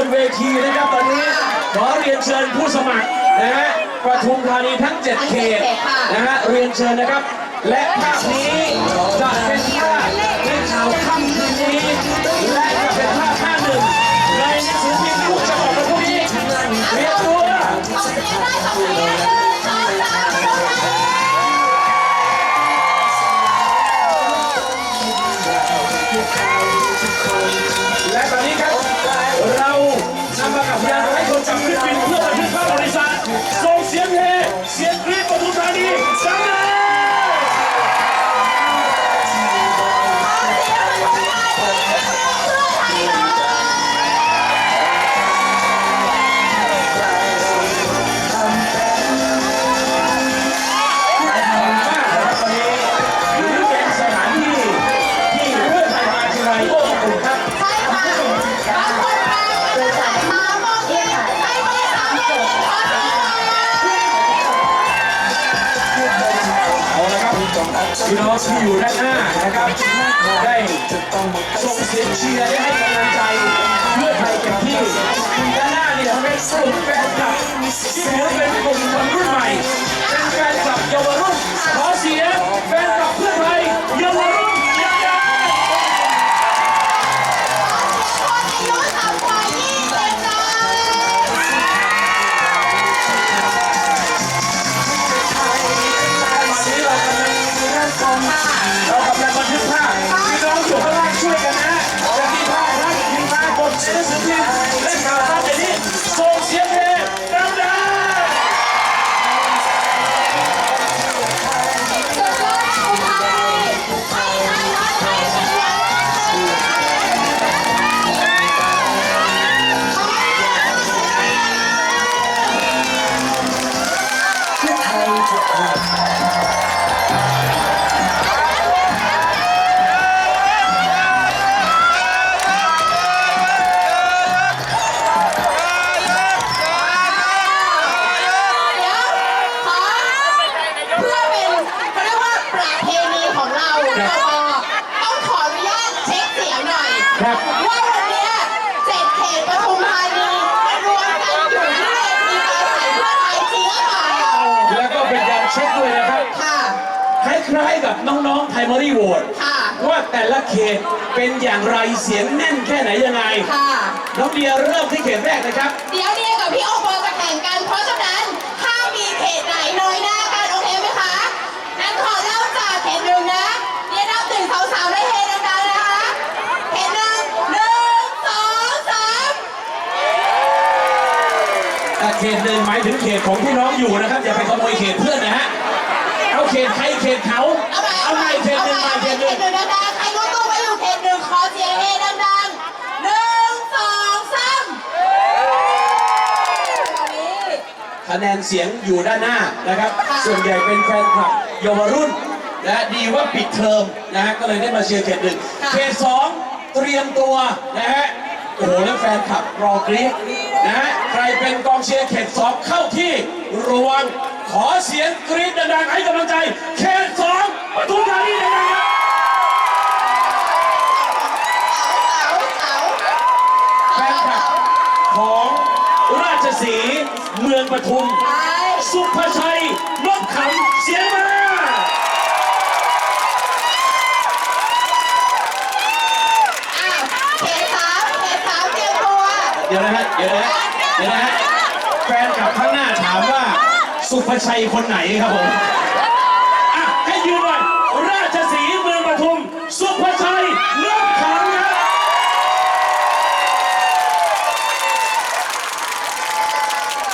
จากมุมสูงบนเวทีนะครับตอนนี้ขอเรียนเชิญผู้สมัครนะฮะปทุมธานีทั้ง 7 เขตนะฮะเรียนเชิญนะครับ และภาพนี้จะเป็นภาพในข่าวค่ำคืนนี้ และจะเป็นภาพหน้าหนึ่งในหนังสือพิมพ์ผู้จะออกมาพรุ่งนี้เรียนตัว พี่น้องที่อยู่ด้านหน้านะครับ ได้ส่งเสียงเชียร์ได้ให้กำลังใจเพื่อไทยเต็มที่ด้านหน้านี่ทำให้กลุ่มแฟนคลับที่ถือเป็นกลุ่มคนรุ่นใหม่เป็นแฟนคลับเยาวรุ่นขอเสียงแฟนคลับเพื่อไทยเยาวรุ่น ล้ายๆกับน้องๆ primary vote ค่ะ ว่าแต่ละเขตเป็นอย่างไรเสียงแน่นแค่ไหนยังไงค่ะ น้องเดียเริ่มที่เขตแรกนะครับ เดี๋ยวเนี่ยกับพี่โอปอจะแข่งกัน เพราะฉะนั้นถ้ามีเขตไหนน้อยหน้ากันโอเคไหมคะงั้นขอเริ่มจากเขตหนึ่งนะเดี๋ยวนับหนึ่งสองสามได้เฮดังๆนะคะ เขตหนึ่งหนึ่งสองสามแต่เขตหนึ่งหมายถึงเขตของที่น้องอยู่นะครับอย่าไปขโมยเขตเพื่อนนะฮะ เอาเขตใครเขตเขา เอาใหม่เอาใหม่เขตหนึ่งเอามาใหเขม่ตหนึ่งเขตหนึ่งดังๆใครรู้ตัวว่าอยู่เขตหนึ่งขอเสียงเฮดังๆหนึ่งสองสามวันนี้คะแนนเสียงอยู่ด้านหน้านะครับ ส่วนใหญ่เป็นแฟนคลับเยาวรุ่นนะดีว่าปิดเทอมนะฮะก็เลยได้มาเชียร์เขตหนึ่งเขตสองเตรียมตัวนะฮะโอ้โหแล้วแฟนคลับรอกรี๊ดนะฮะใครเป็นกองเชียร์เขตสองเข้าที่ระวัง ขอเสียงกรี๊ดดังๆให้กำลังใจเขตสองปทุมธานีดังๆครับแฟนคลับของราชสีห์เมืองปทุม สุภชัยนกขำเสียงมาอ้าเขตสามเขตสามเตรียมตัวเดี๋ยวนะฮะเดี๋ยวนะฮะเดี๋ยวนะฮะแฟนกลับข้างหน้าถามว่า สุภชัยคนไหนครับผม อะ ให้ยืนหน่อย ราชสีห์เมืองปทุม สุภชัยนกขำครับ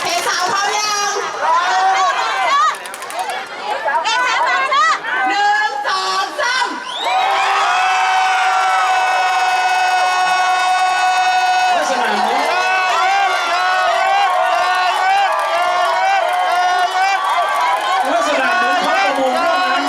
เขตสามพร้อมยังหนึ่งสองสาม ลักษณะเหมือนลักษณะเหมือน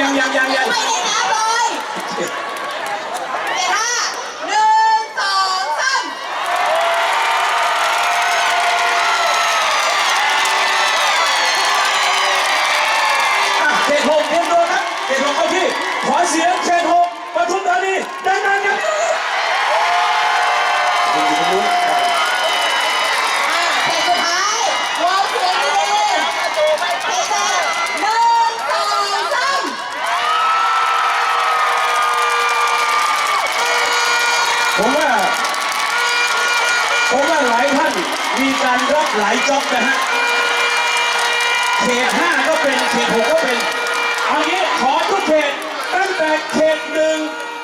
ยังยังยังยัง ไม่ได้นับเลยเขตห้าหนึ่งสองสาม อะเขตหกเตรียมตัวครับเขตหกเข้าที่ ขอเสียงเขตหกปทุมธานีดังๆครับคุณอยู่ตรงนู้น อ่าเขตสุดท้ายวอลเสียงดีๆเขตแรกหนึ่งสองสาม ผมว่า ผมว่าหลายท่านมี การรับหลายจ็อบนะฮะเขตห้าก็เป็นเขตหกก็เป็นเอางี้ขอทุกเขตตั้งแต่เขตหนึ่ง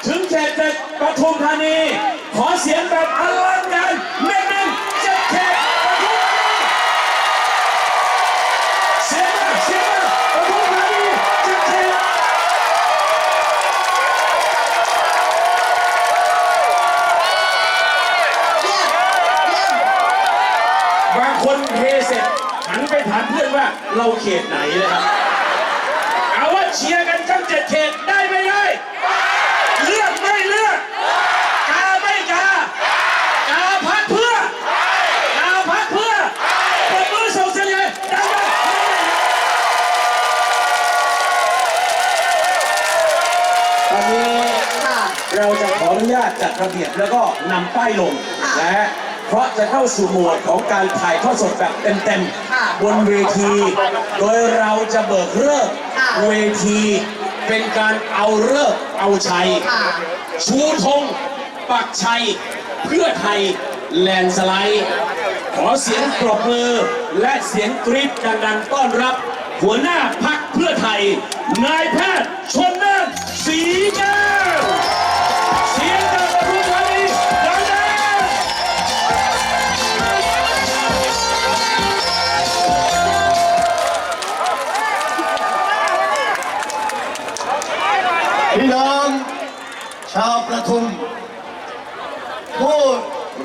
ถึงเขตเจ็ดปทุมธานี ขอเสียงแบบอลังการ คนเทเสร็จหันไปถามเพื่อนว่าเราเขตไหนนะครับ เอาว่าเชียร์กันทั้งเจ็ดเขตได้ไม่ได้ เลือกไม่เลือกกาไม่กากาพักเพื่อกาพักเพื่อปรบมือส่งเสียงใหญ่ดังๆตอนนี้ค่ะเราจะขออนุญาตจัดระเบียบแล้วก็นำป้ายลงค่ะนะฮะเพ ราะจะเข้าสู่โหมดของการถ่ายทอดสดแบบเต็มค่ะๆบนเวที โดยเราจะเบิกเลิกษ์ค่ะเวที เป็นการเอาเลิกษ์เอาชัยค่ะชูธงปักชัย เพื่อไทยแลนด์สไลด์ขอเสียงปรบมือและเสียงกรี๊ดดังๆต้อนรับ หัวหน้าพักเพื่อไทย นายแพทย์ชนน่านสีแก้ว ชาวประทุมผู้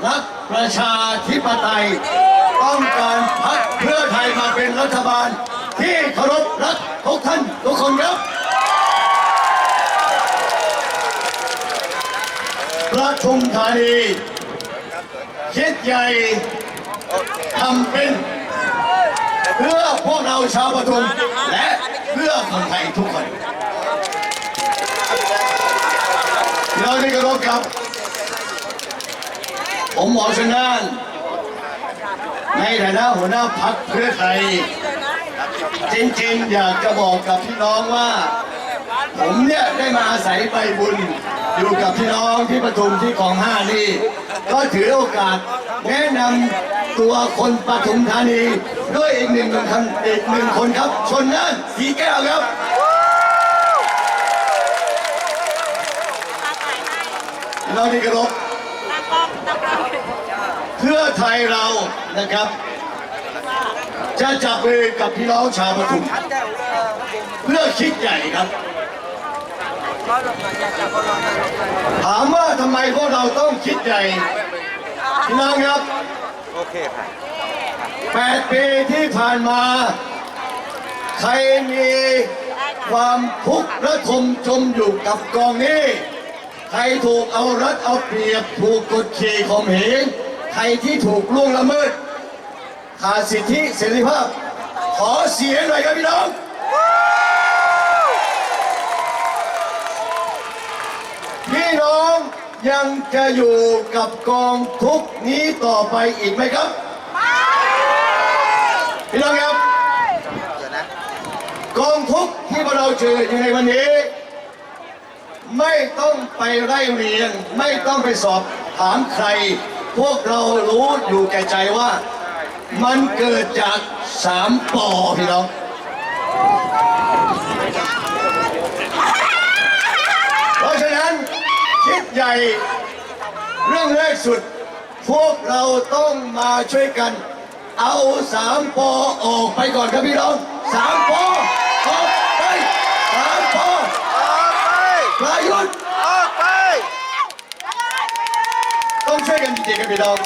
รักประชาธิปไตย ต้องการพักเพื่อไทยมาเป็นรัฐบาล ที่เคารพรักทุกท่านทุกคนครับ ประทุมธานีคิดใหญ่ทำเป็น เพื่อพวกเราชาวประทุมและเพื่อคนไทยทุกคน เราที่เคารพครับ ผมหมอชนน่านในฐานะหัวหน้าพักเพื่อไทย จริงๆ อยากจะบอกกับพี่น้องว่า ผมเนี่ยได้มาอาศัยใบบุญ อยู่กับพี่น้องที่ปทุมที่ของห้านี่ ก็ถือโอกาสแนะนำตัวคนปทุมธานี ด้วยอีกหนึ่งคนอีกหนึ่งคนครับ ชนน่นสีแก้วครับ เราที่เคารพเพื่อไทยเรานะครับ จะจับมือกับพี่น้องชาวปทุมเพื่อคิดใหญ่ครับ ถามว่าทำไมพวกเราต้องคิดใหญ่พี่น้องครับแปดปีที่ผ่านมา ใครมีความทุกข์ระทมจมอยู่กับกองนี้ ใครถูกเอารัดเอาเปรียบถูกกดขี่ข่มเหงใครที่ถูกล่วงละเมิดขาดสิทธิเสรีภาพ ขอเสียงหน่อยครับพี่น้องพี่น้องยังจะอยู่กับกองทุกข์นี้ต่อไปอีกไหมครับพี่น้องครับกองทุกข์ที่พวกเราเจออยู่ในวันนี้ ไม่ต้องไปไล่เรียง ไม่ต้องไปสอบถามใคร พวกเรารู้อยู่แก่ใจว่า มันเกิดจากสามปอพี่น้องเพราะฉะนั้นคิดใหญ่เรื่องแรกสุด พวกเราต้องมาช่วยกัน เอาสามปอออกไปก่อนครับพี่น้องสามปอออกไปสามปอ ออกไป ประยุทธ์ ออกไป ต้องช่วย กันจริงๆครับพี่น้อง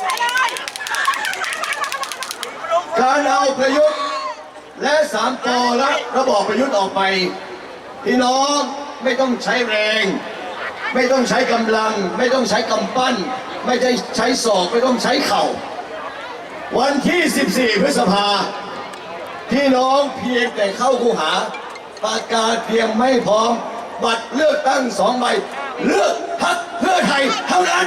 การเอาประยุทธ์และสามปอและระบอบประยุทธ์ออกไป พี่น้องไม่ต้องใช้แรง ไม่ต้องใช้กำลัง ไม่ต้องใช้กำปั้น ไม่ใช่ใช้ศอกไม่ต้องใช้เข่า วันที่ 14 พฤษภาพี่น้องเพียงแต่เข้าคูหาประกาศเพียงไม่พร้อม บัตรเลือกตั้งสองใบ เลือกพักเพื่อไทยเท่านั้น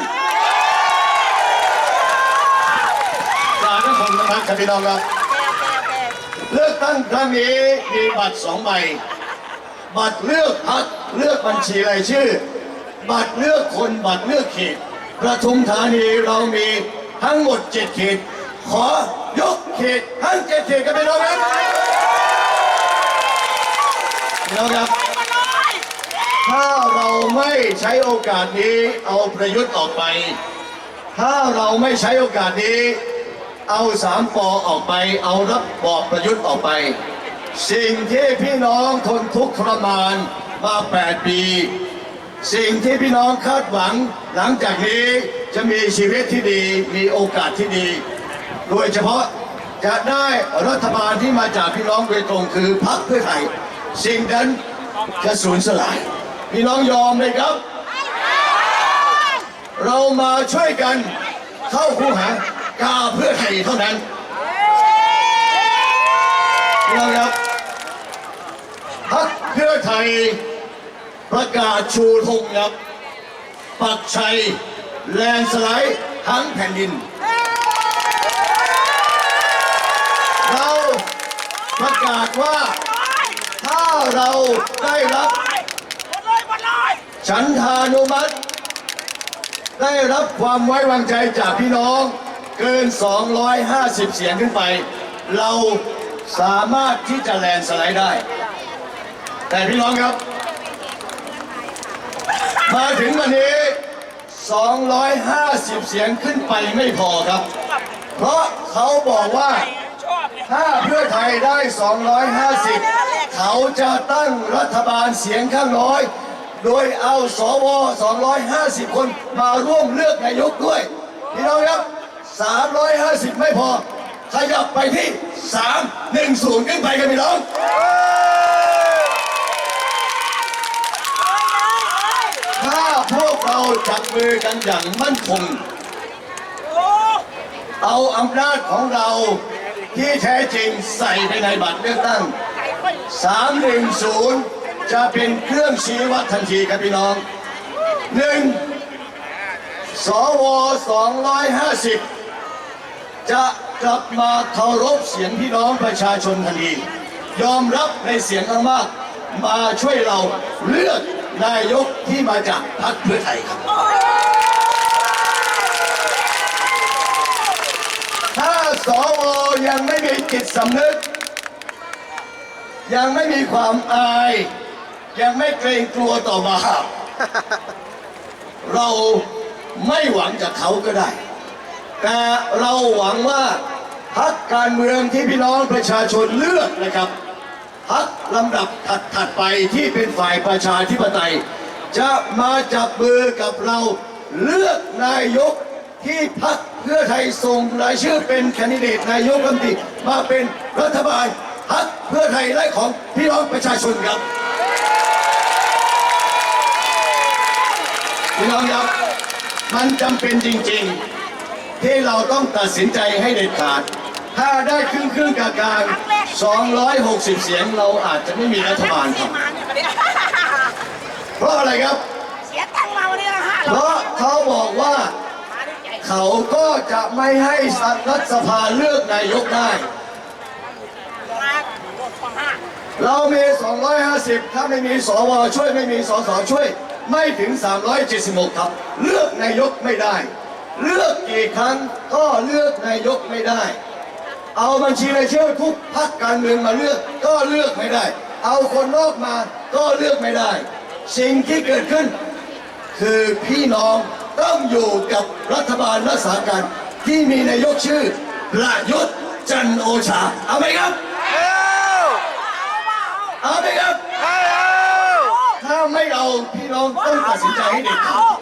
การทุกคนนะครับครับพี่น้องครับเลือกตั้งครั้งนี้มีบัตรสองใบ บัตรเลือกพักเลือกบัญชีรายชื่อ บัตรเลือกคนบัตรเลือกเขตประทุมธานีเรามีทั้งหมดเจ็ดเขต ขอยกเขตทั้งเจ็ดเขตกันไปน้องครับพี่น้องครับ ถ้าเราไม่ใช้โอกาสนี้เอาประยุทธ์ออกไป ถ้าเราไม่ใช้โอกาสนี้ เอาสามปอออกไป เอารับบอบประยุทธ์ออกไป สิ่งที่พี่น้องทนทุกข์ทรมานมา 8 ปี สิ่งที่พี่น้องคาดหวัง หลังจากนี้จะมีชีวิตที่ดีมีโอกาสที่ดี โดยเฉพาะจะได้รัฐบาลที่มาจากพี่น้องโดยตรงคือพรรคเพื่อไทยสิ่งนั้นจะสูญสลาย พี่น้องยอมไหมครับ เรามาช่วยกันเข้าคูหา กาเพื่อไทยเท่านั้นพี่น้องครับพักเพื่อไทยประกาศชูธงครับ ปักชัย แลนสไลด์ทั้งแผ่นดิน เราประกาศว่าถ้าเราได้รับฉันทานุมัติ ได้รับความไว้วางใจจากพี่น้อง เกิน 250 เสียงขึ้นไป เราสามารถที่จะแลนด์สไลด์ได้ แต่พี่น้องครับ มาถึงวันนี้ 250 เสียงขึ้นไปไม่พอครับ เพราะเขาบอกว่าถ้าเพื่อไทยได้ 250 เขาจะตั้งรัฐบาลเสียงข้างน้อย โดยเอาสว 250 คนมาร่วมเลือกนายกด้วย พี่น้องครับ 350 ไม่พอ ขยับไปที่ 310 ขึ้นไปกันพี่น้องถ้าพวกเราจับมือกันอย่างมั่นคง เอาอำนาจของเราที่แท้จริงใส่ไปในบัตรเลือกตั้ง 310 จะเป็นเครื่องชี้วัดทันทีครับพี่น้อง 1. สว250 จะกลับมาเคารพเสียงพี่น้องประชาชนทันทียอมรับในเสียงข้างมาก มาช่วยเราเลือกนายกที่มาจากพรรคเพื่อไทยครับ ถ้าสวยังไม่มีจิตสำนึก ยังไม่มีความอาย ยังไม่เกรงกลัวต่อบาปเราไม่หวังจากเขาก็ได้ แต่เราหวังว่าพักการเมืองที่พี่น้องประชาชนเลือกนะครับพักลำดับถัดถัดไปที่เป็นฝ่ายประชาธิปไตย จะมาจับมือกับเราเลือกนายกที่พักเพื่อไทยส่งรายชื่อเป็นแคนดิเดตนายกรัฐมนตรีมาเป็นรัฐบาลพักเพื่อไทยและของพี่น้องประชาชนครับพี่น้องครับมันจำเป็นจริง ๆ ที่เราต้องตัดสินใจให้เด็ดขาด ถ้าได้ครึ่งครึ่งๆกลางๆ260 เสียงเราอาจจะไม่มีรัฐบาลครับ เพราะอะไรครับ เสียตังค์มาวันนี้ละห้าเพร้อยราะเขาบอกว่า เขาก็จะไม่ให้รัฐสภาเลือกนายกได้มาหมดของห้าเรามี 250 ถ้าไม่มีสวช่วยไม่มีสสช่วย ไม่ถึง 376 ครับ เลือกนายกไม่ได้ เลือกกี่ครั้งก็เลือกนายกไม่ได้ เอาบัญชีรายชื่อทุกพรรคการเมืองมาเลือกก็เลือกไม่ได้ เอาคนนอกมาก็เลือกไม่ได้ สิ่งที่เกิดขึ้น คือพี่น้องต้องอยู่กับรัฐบาลรักษาการที่มีนายกชื่อประยุทธ์จันทร์โอชา เอาไหมครับ เอาไหมครับ ถ้าไม่เอาพี่น้องต้องตัดสินใจให้เด็ดขาด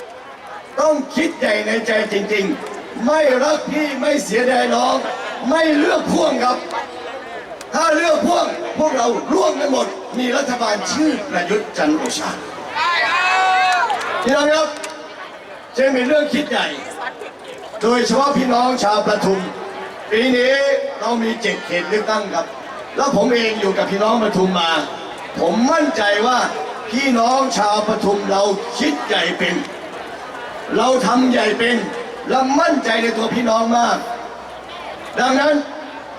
ต้องคิดใหญ่ในใจจริงๆ ไม่รักพี่ไม่เสียดายน้อง ไม่เลือกพ่วงครับ ถ้าเลือกพ่วงพวกเราร่วมกันหมด มีรัฐบาลชื่อประยุทธ์จันทร์โอชาพี่น้องครับจึงเป็นเรื่องคิดใหญ่ โดยเฉพาะพี่น้องชาวประทุม ปีนี้เรามีเจ็ดเขตเลือกตั้งครับ แล้วผมเองอยู่กับพี่น้องประทุมมา ผมมั่นใจว่าพี่น้องชาวประทุมเราคิดใหญ่เป็น เราทำใหญ่เป็นและมั่นใจในตัวพี่น้องมาก ดังนั้น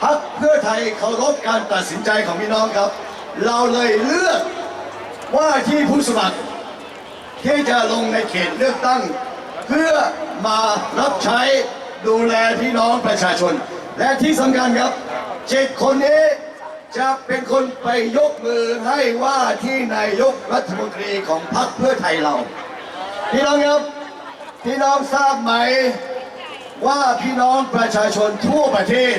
พรรคเพื่อไทยเคารพการตัดสินใจของพี่น้องครับ เราเลยเลือกว่าที่ผู้สมัคร ที่จะลงในเขตเลือกตั้ง เพื่อมารับใช้ดูแลพี่น้องประชาชน และที่สำคัญครับเจ็ดคนนี้จะเป็นคนไปยกมือให้ว่าที่นายกรัฐมนตรีของพรรคเพื่อไทยเรา พี่น้องครับ พี่น้องทราบไหม ว่าพี่น้องประชาชนทั่วประเทศ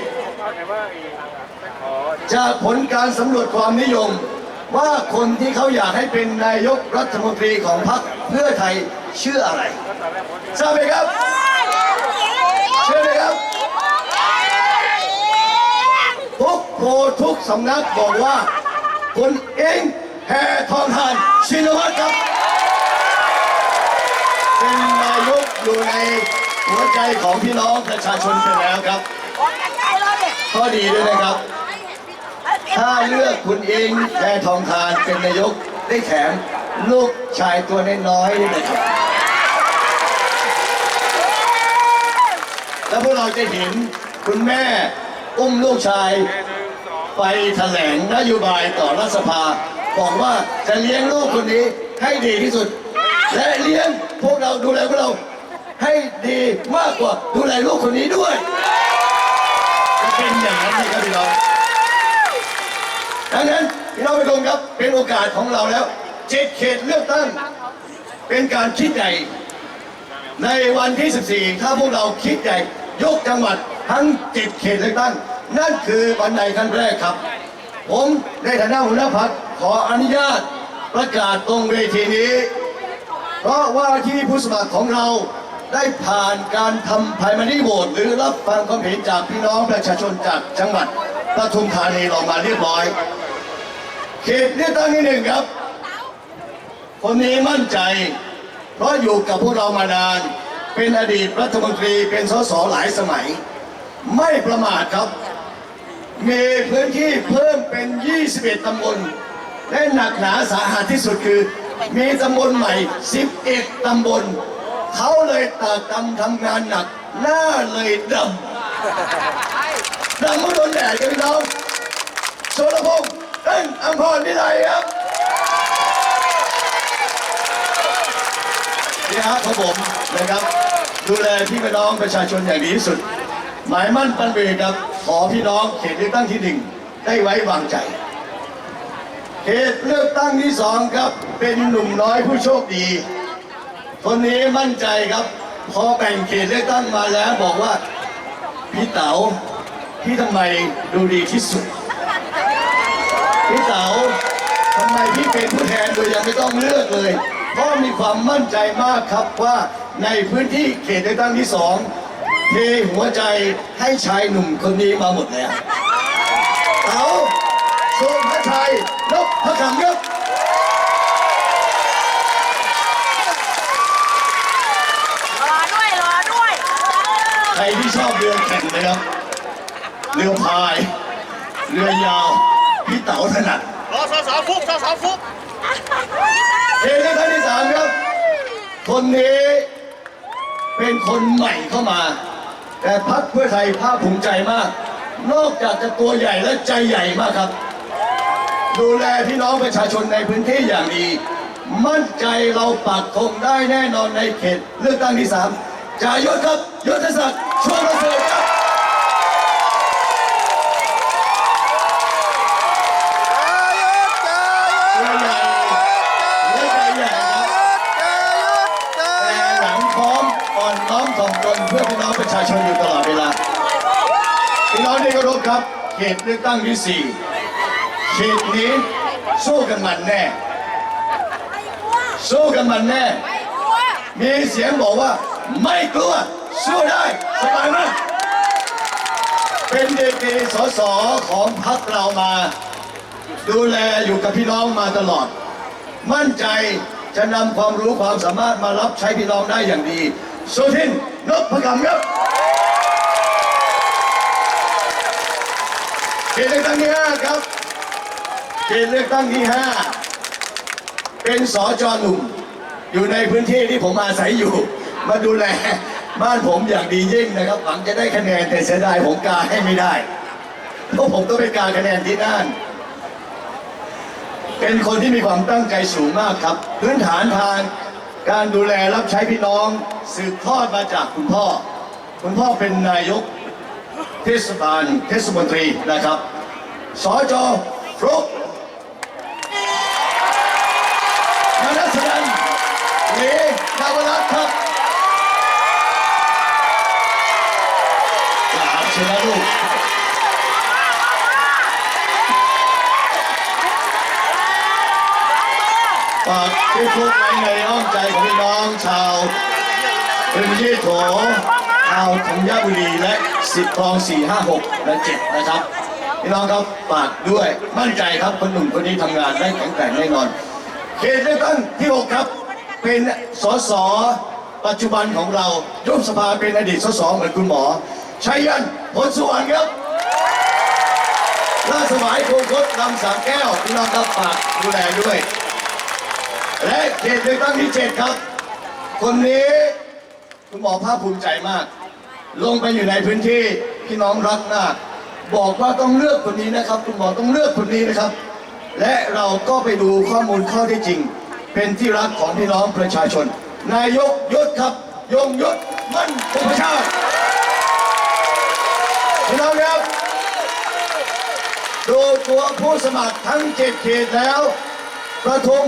จากผลการสำรวจความนิยม ว่าคนที่เขาอยากให้เป็นนายกรัฐมนตรีของพรรคเพื่อไทยชื่ออะไร ทราบไหมครับ เชื่อไหมครับทุกโพลทุกสำนักบอกว่าคุณเองแพทองทานชินวัตรครับเป็น อยู่ในหัวใจของพี่น้องประชาชนไปแล้วครับ ข้อดีด้วยนะครับ ถ้าเลือกคุณเองแพทองทานเป็นนายกได้แถมลูกชายตัวน้อยๆนี่นะครับ แล้วพวกเราจะเห็นคุณแม่อุ้มลูกชายไปแถลงนโยบายต่อรัฐสภา บอกว่าจะเลี้ยงลูกคนนี้ให้ดีที่สุด และเลี้ยงพวกเราดูแลพวกเรา ให้ดีมากกว่าดูแลลูกคนนี้ด้วยจะเป็นอย่างนั้นนะครับพี่น้องดังนั้นพี่น้องไปลงครับเป็นโอกาสของเราแล้วเจ็ดเขตเลือกตั้ง เป็นการคิดใหญ่ในวันที่ 14 ถ้าพวกเราคิดใหญ่ยกจังหวัดทั้งเจ็ดเขตเลือกตั้ง นั่นคือบันไดขั้นแรกครับ ผมในฐานะหัวหน้าพักขออนุญาตประกาศตรงเวทีนี้ เพราะว่าที่ผู้สมัครของเรา ได้ผ่านการทำ primary vote หรือรับฟังความเห็นจากพี่น้องประชาชนจากจังหวัดปทุมธานีเรามาเรียบร้อย เขตเลือกตั้งที่หนึ่งครับ คนนี้มั่นใจ เพราะอยู่กับพวกเรามานาน เป็นอดีตรัฐมนตรีเป็นสสหลายสมัย ไม่ประมาทครับ มีพื้นที่เพิ่มเป็น 21 ตำบลและหนักหนาสาหัสที่สุดคือ มีตำบลใหม่ 11 ตำบล เขาเลยตากตำทำงานหนัก หน้าเลยดำดำเมื่อโดนแดดกันพี่น้องโสรพงษ์เต้นอัมพรนิไลครับนี่ฮะของผมนะครับ ดูแลพี่น้องประชาชนอย่างดีที่สุด หมายมั่นปันเบครับ ขอพี่น้องเขตเลือกตั้งที่หนึ่งได้ไว้วางใจเขตเลือกตั้งที่สองครับ เป็นหนุ่มน้อยผู้โชคดี คนนี้มั่นใจครับ พอแบ่งเขตเลือกตั้งมาแล้วบอกว่า พี่เต๋าพี่ทำไมดูดีที่สุด พี่เต๋าทำไมพี่เป็นผู้แทนโดยยังไม่ต้องเลือกเลย เพราะมีความมั่นใจมากครับว่าในพื้นที่เขตเลือกตั้งที่สองเทหัวใจให้ชายหนุ่มคนนี้มาหมดแล้วเต๋าโชมพระชัยนพพระคำครับ รอด้วย รอด้วย ใครที่ชอบเรือแข่งนะครับ เรือพาย เรือยาว พี่เต๋าถนัดรอสอสอฟุกสอสอฟุกเขตเลือกตั้งที่สามครับ คนนี้เป็นคนใหม่เข้ามา แต่พักเพื่อไทยภาคภูมิใจมาก นอกจากจะตัวใหญ่และใจใหญ่มากครับ ดูแลพี่น้องประชาชนในพื้นที่อย่างดี มั่นใจเราปักธงได้แน่นอนในเขตเลือกตั้งที่สาม จายศครับยศศักดิ์ชวนประเสริฐครับตัวใหญ่และใจใหญ่ครับแต่หลังพร้อมอ่อนน้อมถ่อมตนเพื่อพี่น้องประชาชนอยู่ตลอดเวลา พี่น้องที่เคารพครับ เขตเลือกตั้งที่สี่เขตนี้สู้กันมันแน่ สู้กันมันแน่ มีเสียงบอกว่า ไม่กลัว สู้ได้สบายมาก เป็นเด็กดีสสของพรรคเรามา ดูแลอยู่กับพี่น้องมาตลอด มั่นใจจะนำความรู้ความสามารถมารับใช้พี่น้องได้อย่างดีสุทินนพกรรมครับเขตเลือกตั้งที่ห้าครับเขตเลือกตั้งที่ห้าเป็นสจหนุ่ม อยู่ในพื้นที่ที่ผมอาศัยอยู่ มาดูแลบ้านผมอย่างดียิ่งนะครับ หวังจะได้คะแนนแต่เสียดายผมกาให้ไม่ได้เพราะผมต้องเป็นกาคะแนนที่นั่นเป็นคนที่มีความตั้งใจสูงมากครับ พื้นฐานทางการดูแลรับใช้พี่น้องสืบทอดมาจากคุณพ่อ คุณพ่อเป็นนายกเทศบาลเทศมนตรีนะครับสจฟลุกมานัสนันเลนาวรัตน์ครับกราบเชิญนะลูก ฝากที่ทุกไว้ ในอ้อมใจของพี่น้องชาวพื้นที่โถชาวธัญบุรีและสิบคลองสี่ห้าหกและเจ็ดนะครับ พี่น้องครับฝากด้วยมั่นใจครับคนหนุ่มคนนี้ทำงานได้แข็งแกร่งแน่นอนเขตเลือกตั้งที่หกครับ เป็นสสปัจจุบันของเรายุบสภาเป็นอดีตสสเหมือนคุณหมอชัยยันพลสุวรรณครับล่าสมัยโคงคดลำสามแก้วพี่น้องครับฝากดูแลด้วย และเขตเลือกตั้งที่เจ็ดครับ คนนี้คุณหมอภาคภูมิใจมาก ลงไปอยู่ในพื้นที่พี่น้องรักมากบอกว่าต้องเลือกคนนี้นะครับ คุณหมอต้องเลือกคนนี้นะครับ และเราก็ไปดูข้อมูลข้อที่จริง เป็นที่รักของพี่น้องประชาชน นายกยศครับ ยงยศมั่นคงประชาพี่น้องครับดูตัวผู้สมัครทั้งเจ็ดเขตแล้ว ประทุม